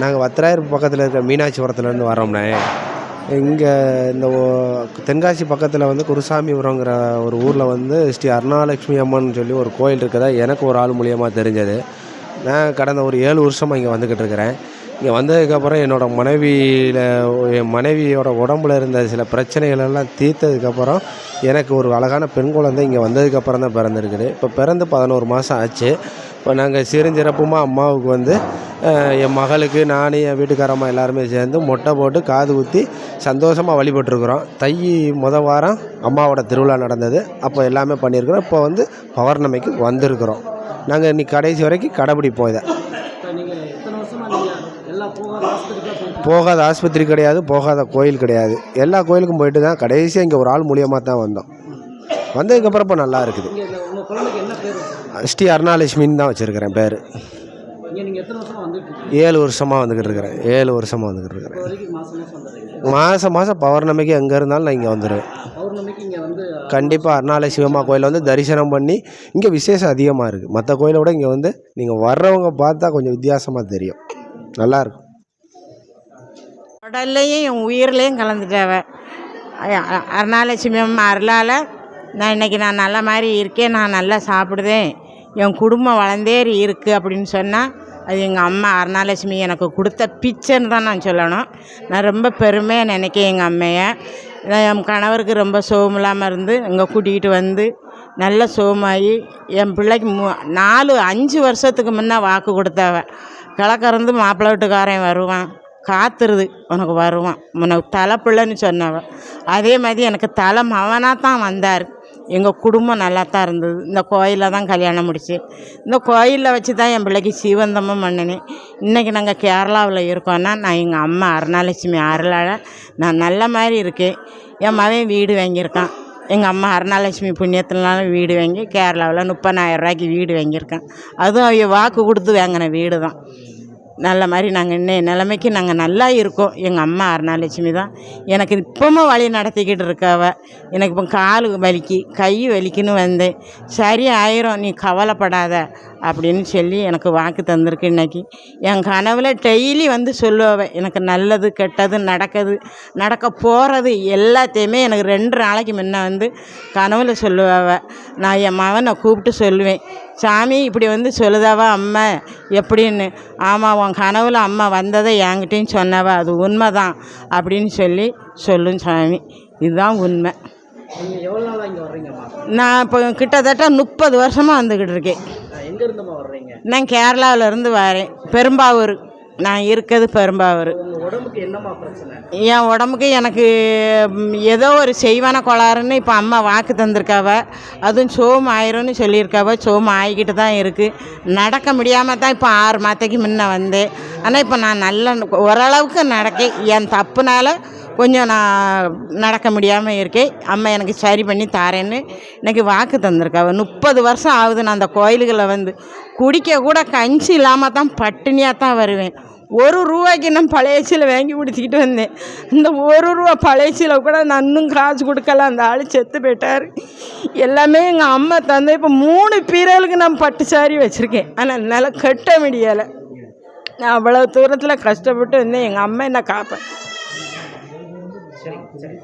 நாங்கள் வத்திராயர் பக்கத்தில் இருக்கிற மீனாட்சிபுரத்துலேருந்து வரோம்ண்ணே இங்கே இந்த ஓ- தென்காசி பக்கத்தில் வந்து குருசாமிபுரங்கிற ஒரு ஊரில் வந்து ஸ்ரீ அருணாலட்சுமி அம்மன் சொல்லி ஒரு கோயில் இருக்குதா எனக்கு ஒரு ஆள் மூலியமாக தெரிஞ்சது. நான் கடந்த ஒரு ஏழு வருஷமாக இங்கே வந்துக்கிட்டு இருக்கிறேன். இங்கே வந்ததுக்கப்புறம் என்னோடய மனைவியில் என் மனைவியோட உடம்புல இருந்த சில பிரச்சனைகள் எல்லாம் தீர்த்ததுக்கப்புறம் எனக்கு ஒரு அழகான பெண் குழந்தை இங்கே வந்ததுக்கப்புறம் தான் பிறந்திருக்குது. இப்போ பிறந்து பதினோரு மாதம் ஆச்சு. இப்போ நாங்கள் சிறுஞ்சிறப்புமாக அம்மாவுக்கு வந்து என் மகளுக்கு நான் என் வீட்டுக்காரம்மா எல்லாருமே சேர்ந்து மொட்டை போட்டு காது குத்தி சந்தோஷமாக வழிபட்டுருக்குறோம். தை முத வாரம் அம்மாவோட திருவிழா நடந்தது. அப்போ எல்லாமே பண்ணியிருக்கிறோம். இப்போ வந்து பௌர்ணமிக்கு வந்திருக்கிறோம். நாங்கள் இன்னைக்கு கடைசி வரைக்கும் கடைபிடிப்போம் இதை. போகாத ஆஸ்பத்திரி கிடையாது போகாத கோயில் கிடையாது. எல்லா கோயிலுக்கும் போயிட்டு தான் கடைசியாக இங்கே ஒரு ஆள் மூலியமாக தான் வந்தோம். வந்ததுக்கப்புறம் இப்போ நல்லா இருக்குது. ஸ்ரீ அருணாலட்சுமின்னு தான் வச்சுருக்கிறேன் பேர். ஏழு வருஷமாக வந்துக்கிட்டு இருக்கிறேன். ஏழு வருஷமாக வந்துக்கிட்டு இருக்கிறேன். மாதம் மாதம் பௌர்ணமிக்கு எங்கே இருந்தாலும் நான் இங்கே வந்துடுவேன் பௌர்ணமிக்கு இங்கே வந்து கண்டிப்பாக அருணாலட்சுமி அம்மா கோயிலில் வந்து தரிசனம் பண்ணி இங்கே விசேஷம் அதிகமாக இருக்குது மற்ற கோயிலை விட இங்கே வந்து நீங்கள் வர்றவங்க பார்த்தா கொஞ்சம் வித்தியாசமாக தெரியும். நல்லாயிருக்கும் உடல்லையும் என் உயிர்லேயும் கலந்துட்டாவ. அருணாலட்சுமி அம்மா அருளால் நான் இன்றைக்கி நான் நல்ல மாதிரி இருக்கேன் நான் நல்லா சாப்பிடுதேன் என் குடும்பம் வளர்ந்தேறி இருக்குது அப்படின்னு சொன்னால் அது எங்கள் அம்மா அருணாலட்சுமி எனக்கு கொடுத்த பிச்சைன்னு தான் நான் சொல்லணும். நான் ரொம்ப பெருமையாக நினைக்கிறேன் எங்கள் அம்மையை. நான் என் கணவருக்கு ரொம்ப சோகம் இல்லாமல் இருந்து இங்கே கூட்டிகிட்டு வந்து நல்ல சோகமாகி என் பிள்ளைக்கு மூ நாலு அஞ்சு வருஷத்துக்கு முன்னே வாக்கு கொடுத்தாவ. கிழக்கறந்து மாப்பிள்ளை வீட்டுக்காரன் வருவான். காத்துருது உனக்கு வருவான். உனக்கு தலை பிள்ளைன்னு சொன்னவன் அதே மாதிரி எனக்கு தலை மவனாக தான் வந்தார். எங்கள் குடும்பம் நல்லா தான் இருந்தது. இந்த கோயிலில் தான் கல்யாணம் முடிச்சு. இந்த கோயிலில் வச்சு தான் என் பிள்ளைக்கு சீவந்தமும் பண்ணினேன். இன்றைக்கி நாங்கள் கேரளாவில் இருக்கோன்னா நான் எங்கள் அம்மா அருணாலட்சுமி அருளால் நான் நல்ல மாதிரி இருக்கேன். என் மகன் வீடு வாங்கியிருக்கான். எங்கள் அம்மா அருணாலட்சுமி புண்ணியத்தினால வீடு வாங்கி கேரளாவில் முப்பதாயிரம் ரூபாய்க்கு வீடு வாங்கியிருக்கேன். அதுவும் அவங்க வாக்கு கொடுத்து வாங்கின வீடு தான் நல்ல மாதிரி நாங்கள் இன்னைய நிலைமைக்கு நாங்கள் நல்லா இருக்கோம். எங்கள் அம்மா அருணாலட்சுமி தான். எனக்கு இப்பவும் வழி நடத்திக்கிட்டு இருக்காவ எனக்கு இப்போ கால் வலிக்கு கை வலிக்குன்னு வந்தேன். சரி ஆயிரும் நீ கவலைப்படாத அப்படின்னு சொல்லி எனக்கு வாக்கு தந்திருக்கு இன்னைக்கு. என் கனவில் டெய்லி வந்து சொல்லுவேன் எனக்கு நல்லது கெட்டது நடக்குது நடக்க போகிறது எல்லாத்தையுமே எனக்கு ரெண்டு நாளைக்கு முன்ன வந்து கனவில் சொல்லுவாவ நான் என் மகனை கூப்பிட்டு சொல்லுவேன். சாமி இப்படி வந்து சொல்லுதாவா அம்மா? எப்படின்னு? ஆமாம் உன் கனவுல அம்மா வந்ததை என்கிட்டயும் சொன்னவ அது உண்மை தான் அப்படின்னு சொல்லி சொல்லும் சாமி. இதுதான் உண்மை. நான் இப்போ கிட்டத்தட்ட முப்பது வருஷமாக வந்துக்கிட்டு இருக்கேன். நான் கேரளாவில் இருந்து வரேன் பெரும்பாவூர். நான் இருக்கிறது பெரும்பாவூர். என் உடம்புக்கு எனக்கு ஏதோ ஒரு செய்வான கோளாறுன்னு இப்போ அம்மா வாக்கு தந்திருக்காவ. அதுவும் சோம் ஆயிரும்னு சொல்லியிருக்காவ. சோம் ஆகிக்கிட்டு தான் இருக்குது நடக்க முடியாமல் தான் இப்போ ஆறு மாதத்துக்கு முன்ன வந்தேன். ஆனால் இப்போ நான் நல்ல ஓரளவுக்கு நடக்க என் தப்புனால கொஞ்சம் நான் நடக்க முடியாமல் இருக்கேன். அம்மா எனக்கு சரி பண்ணி தாரேன்னு எனக்கு வாக்கு தந்திருக்காவ முப்பது வருஷம் ஆகுது நான் அந்த கோயில்களை வந்து குடிக்க கூட கஞ்சி இல்லாமல் தான் பட்டினியாக தான் வருவேன். ஒரு ரூபாய்க்கு நான் பழையச்சியில் வாங்கி குடிச்சிக்கிட்டு வந்தேன். இந்த ஒரு ரூபா பழையச்சியில் கூட நான் இன்னும் காசு கொடுக்கல. அந்த ஆள் செத்து போயிட்டார். எல்லாமே எங்கள் அம்மா தந்து இப்போ மூணு பீரலுக்கு நான் பட்டு சாரி வச்சுருக்கேன். ஆனால் என்னால் கட்ட முடியலை. நான் அவ்வளோ தூரத்தில் கஷ்டப்பட்டு வந்தேன் எங்கள் அம்மா என்னை காப்பேன் சரி சரி